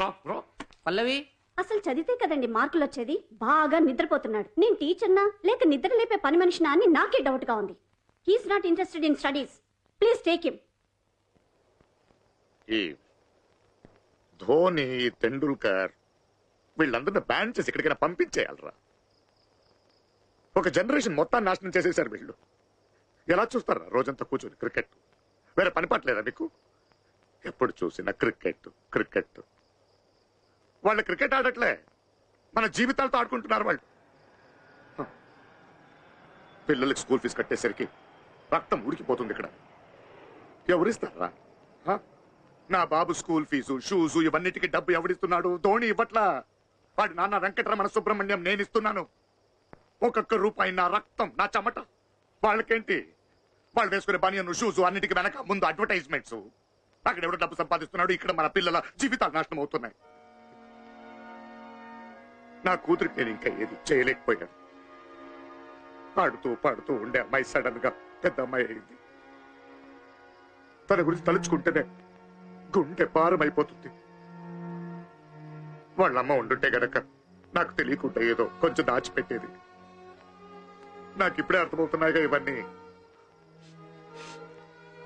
పల్లవి. అసలు చదివితే కదండి మార్కులు వచ్చేది బాగా నిద్రపోతున్నాడు. నేను టీచర్నా? లేక నిద్ర లేపే పని మనిషినా అని నాకే డౌట్గా ఉంది. He's not interested in studies please take him ఈ ధోని తెండూల్కర్ వీళ్ళందరిని బ్యాన్ చేసి ఎక్కడికైనా పంపించేయాలరా. ఒక జనరేషన్ మొత్తాన్ని నాశనం చేసేసారు వీళ్ళు. ఎలా చూస్తారా రోజంతా కూర్చొని క్రికెట్? వేరే పని పట్టలేదా మీకు? ఎప్పుడు చూసినా క్రికెట్ క్రికెట్. వాళ్ళు క్రికెట్ ఆడట్లే. మన జీవితాలతో ఆడుకుంటున్నారు వాళ్ళు. పిల్లలకి స్కూల్ ఫీజు కట్టేసరికి రక్తం ఉడికిపోతుంది ఇక్కడ. ఎవరిస్తారా? హ? నా బాబు స్కూల్ ఫీజు షూజు ఇవన్నిటికీ డబ్బు ఎవడిస్తున్నాడు? ధోని ఇవ్వట్లా? వాడి నాన్న వెంకటరమణ సుబ్రహ్మణ్యం నేను ఇస్తున్నాను. ఒక్కొక్క రూపాయి నా రక్తం నా చెమట. వాళ్ళకేంటి? వాళ్ళు వేసుకునే బనియన్ షూజు అన్నిటికీ వెనక ముందు అడ్వర్టైజ్మెంట్స్ అక్కడ ఎవడో డబ్బు సంపాదిస్తున్నాడు ఇక్కడ మన పిల్లల జీవితాలు నాశనం అవుతున్నాయి. నా కూతురికి నేను ఇంకా ఏది చేయలేకపోయాను. పాడుతూ పాడుతూ ఉండే అమ్మాయి సడన్గా పెద్ద అమ్మాయి అయింది. తన గురించి తలుచుకుంటేనే గుండె భారమైపోతుంది. వాళ్ళమ్మ ఉండుంటే గనక నాకు తెలియకుండా ఏదో కొంచెం దాచిపెట్టేది. నాకు ఇప్పుడే అర్థమవుతున్నాయిగా ఇవన్నీ.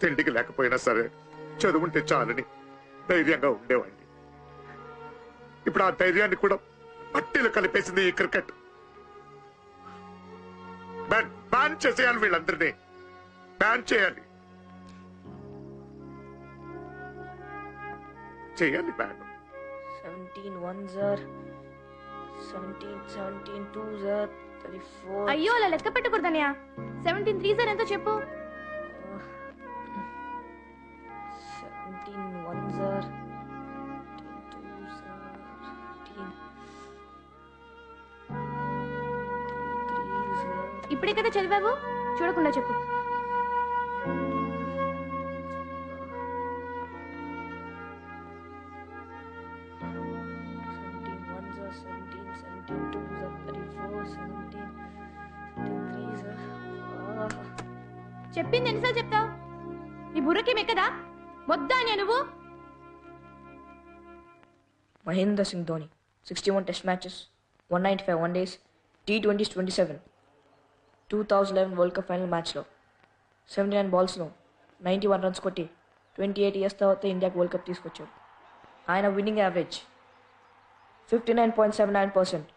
తిండికి లేకపోయినా సరే చదువుంటే చాలని ధైర్యంగా ఉండేవాడిని. ఇప్పుడు ఆ ధైర్యాన్ని కూడా పట్టీలు కలిపేసింది ఈ క్రికెట్. బ్యాన్ చేసేయాలి వీళ్ళందరినీ. బ్యాన్ చేయాలి. చేయాలి ban. Seventeen one jar seventeen seventeen two jar thirty four అయ్యో అలా లెక్క పెట్టకూడదనయా సెవెంటీన్ త్రీ సార్ ఎంతో చెప్పు. సెవెంటీన్ చదివావు? చూడకుండా చెప్పు. చెప్పింది ఎన్నిసార్లు చెప్తావు? నీ బుర్రకి మెక్కదా? వద్దా అని నువ్వు? Mahendra Singh Dhoni sixty one test matches one ninety five one days T twenties twenty seven two thousand eleven world cup final మ్యాచ్లో సెవెంటీ నైన్ బాల్స్లో నైంటీ వన్ రన్స్ కొట్టి ట్వంటీ ఎయిట్ ఇయర్స్ తర్వాత ఇండియాకి వరల్డ్ కప్ తీసుకొచ్చాడు ఆయన winning average fifty nine point seven nine percent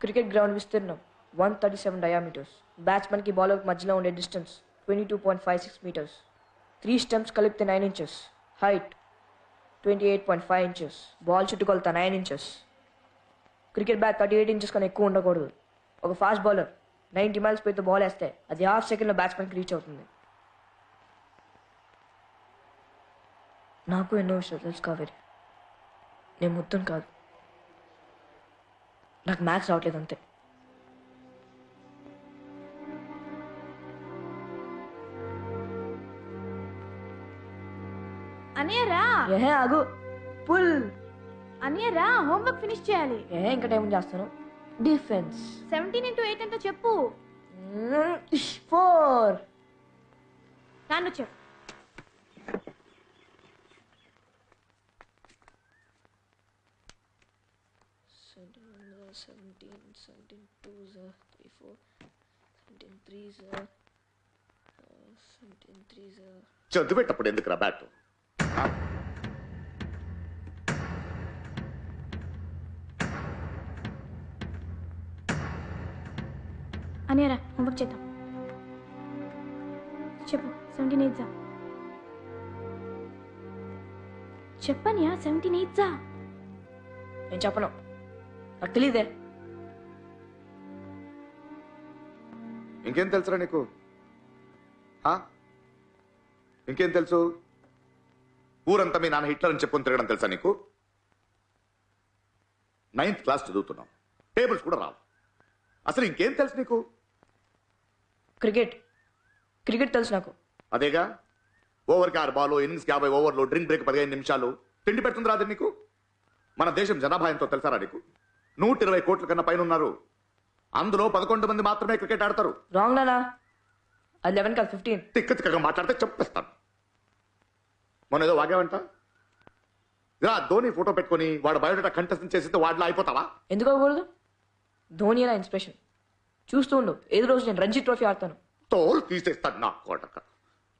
cricket ground విస్తీర్ణం one thirty seven diameters బ్యాట్స్మెన్కి బౌలర్కి మధ్యలో ఉండే distance twenty two point five six metres three stumps కలిపితే nine inches height twenty eight point five inches ball చుట్టుకొలత nine inches cricket bat thirty eight inches కన్నా ఎక్కువ ఉండకూడదు. ఒక ఫాస్ట్ బౌలర్ నైంటీ మైల్స్ పోయితే బాల్ వేస్తే అది హాఫ్ సెకండ్లో బ్యాట్స్మెన్కి రీచ్ అవుతుంది. నాకు ఎన్నో విషయాలు తెలుసు కావేరి. నేను ముద్దును కాదు. నాకు మ్యాథ్స్ రావట్లేదు అంతే. అనయ్య రా. ఏ ఆగు. పుల్. అనయ్య రా హోంవర్క్ ఫినిష్ చేయాలి. ఏ ఇంకా టైం చేస్తాను. డిఫెన్స్. సెవెంటీన్ ఇంటూ ఎయిట్ ఎంతో చెప్పు. ఫోర్. నాన్న చెప్పు. సెవెంటీన్ సెవెంటీన్ టూ జార్ త్రీ ఫోర్ సెవెంటీన్ త్రీ జార్ సెవెంటీన్ త్రీ జార్ చదివేటప్పుడు ఎందుకురా బ్యాట్? అనయ్య రా హోంవర్క్ చేద్దాం. చెప్పు సెవెంటీన్ ఎయిట్ జా చెప్పనియా సెవెంటీన్ ఎయిట్ జా నేను చెప్పను. నాకు తెలియదే ఇంకేం తెలుసురా నీకు? ఆ? ఇంకేం తెలుసు? ఊరంతా మీ నాన్న హిట్లర్ అని చెప్పుకొని తిరగడం తెలుసా నీకు? నైన్త్ క్లాస్ చదువుతున్నాం. టేబుల్స్ కూడా రావు. అసలు ఇంకేం తెలుసు నీకు? క్రికెట్. క్రికెట్ తెలుసు నాకు. అదేగా? ఓవర్కి ఆరు బాల్ ఇన్నింగ్స్కి యాభై ఓవర్లు డ్రింక్ బ్రేక్ పదిహేను నిమిషాలు. తిండి పెడుతుంది రాదు నీకు? మన దేశం జనాభా ఎంతో తెలుసారా నీకు? నూట ఇరవై కోట్ల కన్నా పైన ఉన్నారు అందులో పదకొండు మంది మాత్రమే క్రికెట్ ఆడతారు. రాంగ్ నానా అది లెవెన్ కాదు ఫిఫ్టీన్. తిక్క తిక్కగా మాట్లాడితే చెప్పేస్తాను మొన్న ఏదో వాగావంట? ఇలా ధోని ఫోటో పెట్టుకొని వాడు బయోడేటా కంటెస్ట్ చేసిస్తే వాడిలో అయిపోతావా? ఎందుకు అవ్వకూడదు? ధోని నా ఇన్స్పిరేషన్? చూస్తూ ఉండు. ఏదో రోజు నేను రంజీ ట్రోఫీ ఆడతాను. తోలు తీసేస్తాడు నా కొడక.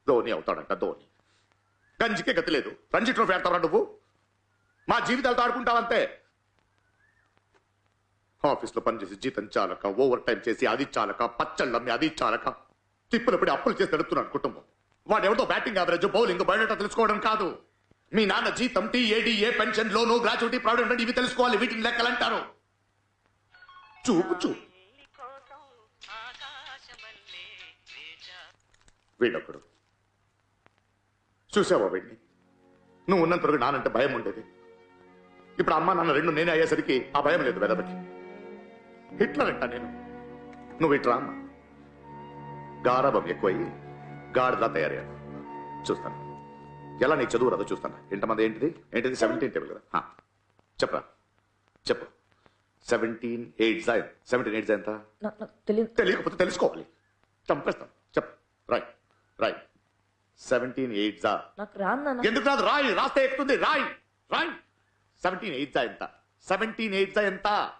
ధోని అవుతాడంట ధోని. గంజికే గతి లేదు రంజీ ట్రోఫీ ఆడతావా నువ్వు? మా జీవితాలతో ఆడుకుంటావంతే. ఆఫీస్లో పనిచేసి జీతం చాలక ఓవర్ టైం చేసి అది చాలక పచ్చళ్ళమ్మి అది చాలక తిప్పులు పడి అప్పులు చేసి నడుపుతున్నాడు కుటుంబం. వాడు ఎవరితో బ్యాటింగ్ యావరేజ్ బౌలింగ్ బయోడేటా తెలుసుకోవడం కాదు. మీ నాన్న జీతం టీఏడి ఏ పెన్షన్ లోను గ్రాట్యుటీ ప్రావిడెంట్ ఇవి తెలుసుకోవాలి. వీటిని లెక్కలంటారు. చూపు చూపు. వీడొకడు చూసావా వీడిని నువ్వు ఉన్నంత వరకు నానంటే భయం ఉండేది. ఇప్పుడు అమ్మ నాన్న రెండు నేనే అయ్యేసరికి ఆ భయం లేదు వెదవకి హిట్లర్ అంట నేను. నువ్వు ఇట్రా అమ్మ. గారభం ఎక్కువయ్యి గాడిలా తయారయ్యాను చూస్తాను. ఎలా నీకు చదువు రాదో చూస్తాను. ఎంతమంది ఏంటిది? ఏంటిది? సెవెంటీన్ టేబుల్ కదా. చెప్పరా. చెప్పు. సెవెంటీన్ ఎయిట్ సెవెంటీన్ ఎయిట్ ఎంత? తెలియకపోతే తెలుసుకోవాలి. చంపేస్తాం. చెప్ రాయ్. రాయ్ సెవెంటీన్ ఎయిట్ జా నాకు రాను నాన్న. ఎందుకు రాదు? రాయ్ రాస్తే ఎక్కుతుంది. రాయ్ రాయ్. సెవెంటీన్ ఎయిట్ జా ఎంత? సెవెంటీన్ ఎయిట్ జా ఎంత?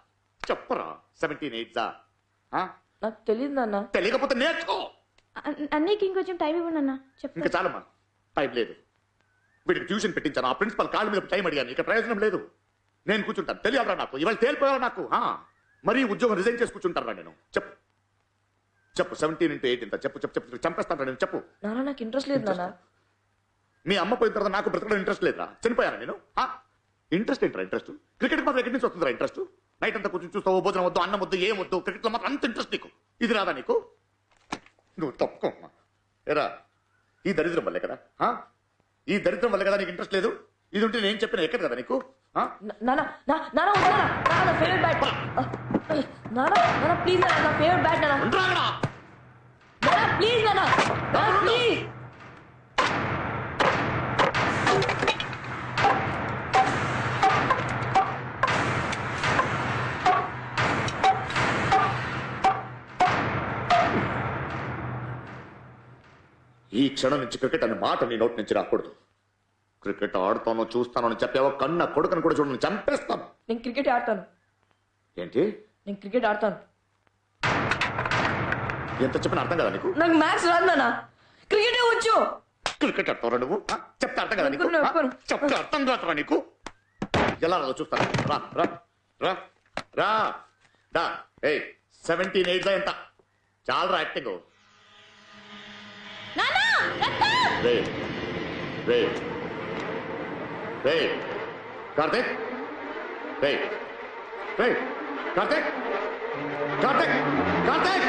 చెప్పరా సెవెంటీన్ ఎయిట్ జా ఆ? నాకు తెలియదు నాన్న. తెలియకపోతే నేర్చుకో. అ- అన్నయ్యకి ఇంకొంచెం టైం ఇవ్వండి అన్న ఇంకా చెప్తా చాలమ్మా. టైం లేదు. వీడికి ట్యూషన్ పెట్టించాను. ఆ ప్రిన్సిపల్ కాళ్ళ మీద టైం అడిగాను. ఇక ప్రయోజనం లేదు. నేను కూర్చుంటాను. తెలియాలరా నాకు. ఇవాళ తేలిపోయారా నాకు? ఆ. మరీ ఉద్యోగం రిజైన్ చేసి కూర్చుంటారా నేను. చెప్పు. చెప్పు సెవెంటీన్ ఇంటూ ఎయిట్ ఇంత చెప్పు చెప్పు చెప్పు చంపేస్తాను నేను చెప్పు. నాన్న నాకు ఇంట్రెస్ట్ లేదు నాన్న మీ అమ్మ పోయిన తర్వాత నాకు బ్రతకడం ఇంట్రెస్ట్ లేదురా చనిపోయాను నేను? ఇంట్రెస్ట్ ఏంట్రా ఇంట్రెస్ట్ క్రికెట్ మాత్రం ఎక్కడి నుంచి వస్తుందిరా ఇంట్రెస్ట్ నైట్ అంతా కూర్చొని చూస్తావు భోజనం వద్దు అన్నం వద్దు ఏం వద్దు క్రికెట్లో మాత్రం అంత ఇంట్రెస్ట్ నీకు. ఇది రాదా నీకు? నువ్వు తప్పుకోమ్మా ఎరా ఈ దరిద్రం వల్లే కదా ఆ? ఈ దరిద్రం వల్లే కదా నీకు ఇంట్రెస్ట్ లేదు? ఇది ఉంటే నేను చెప్పిన ఎక్కడ కదా నీకు? ప్లీజ్ నా ఫేవరెట్ బ్యాట్ ప్లీజ్ నాన్న నాన్న ప్లీజ్ ఈ క్షణం నుంచి క్రికెట్ అనే మాట నీ నోటి నుంచి రాకూడదు. క్రికెట్ ఆడుతానో చూస్తానో అని చెప్పావో కన్న కొడుకుని కూడా చూడని చంపేస్తాను. నేను క్రికెట్ ఆడతాను. ఏంటి? నేను క్రికెట్ ఆడతాను. ఎంత చెప్పిన అర్థం కదా నీకు? నాకు మ్యాథ్స్ రాదు నాన్న. క్రికెటే వచ్చు. క్రికెట్ ఆడతావురా నువ్వు? ఆ? చెప్తే అర్థం కదా నీకు? ఆ? చెప్తే అర్థం కాదురా నీకు? ఎలా రాదో చూస్తాను రా రా రా రా. దా. ఏయ్ సెవెంటీన్ ఎయిట్ ఎంత? చాలా యాక్టింగ్ నాన్న రక్తం! రే రే రే. కార్తిక్ రే రే కార్తిక్ కార్తిక్ కార్తిక్.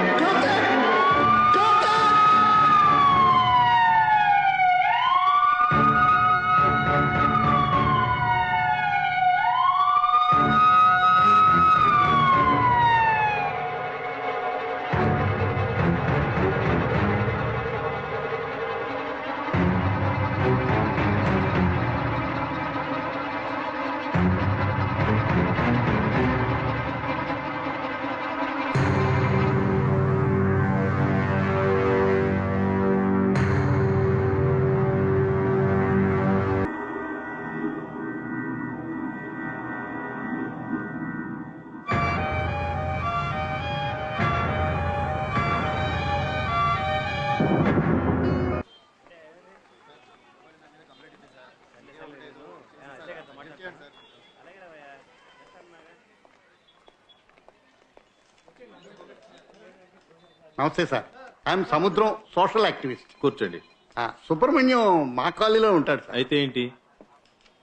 నమస్తే sir. I'm Samudram social activist. కూర్చోండి. ఆ, సుబ్రహ్మణ్యం మా కాలనీలో ఉంటాడు సార్. అయితే ఏంటి?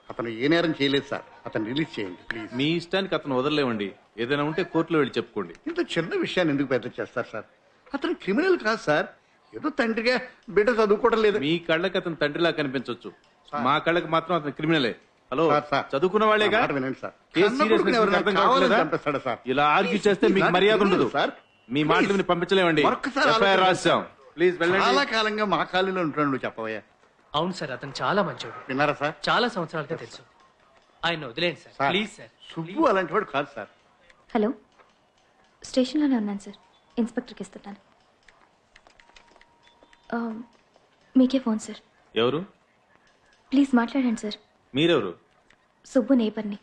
అతను ఏ నేరం చేయలేదు సార్. అతను రిలీజ్ చేయండి ప్లీజ్. మీ ఇష్టానికి అతను వదలలేవండి ఏదైనా ఉంటే కోర్టులో వెళ్ళి చెప్పుకోండి. ఇంత చిన్న విషయాన్ని ఎందుకు పెద్ద చేస్తారు సార్? అతను క్రిమినల్ కాదు సార్. ఏదో తండ్రిగా బిడ్డ చదువుకోవడం లేదు. మీ కళ్ళకి అతను తండ్రిలా కనిపించవచ్చు మా కళ్ళకి మాత్రం అతను క్రిమినలే. Hello sir, sir. చదువుకున్న వాళ్ళేగా? నా మాట వినండి సార్. కేసు కన్న కొడుకుని seriousness ఎవరైనా అర్థం కావాలని కావట్లేదా? చంపేస్తాడా సార్? ఇలా ఆర్గ్యూ చేస్తే మీకు Please, మర్యాద ఉండదు. సార్. మీ Please. మాటలు విని పంపించలేమండి మరొక్కసారి ఎఫ్ఐఆర్ ఆలోచించండి. రాశాం. ప్లీజ్ చాలా వెళ్ళండి కాలంగా మా కాలనీలో ఉంటున్నాడు నువ్వు చెప్పవయ్యా. అవును సార్ అతను చాలా మంచోడు. విన్నారా సార్? చాలా సంవత్సరాలుగా తెలుసు. ఆయన వదిలేండి sir. Sir please sir. Subbu అలాంటి వాడు కాదు సార్. హలో. స్టేషన్లోనే ఉన్నాను సార్. ఇన్స్పెక్టర్కి ఇస్తున్నాను. ఆ, మీకే ఫోన్ సార్. ఎవరు? ప్లీజ్ మాట్లాడండి సార్. మీరెవరు? సుబ్బు నేపర్ని.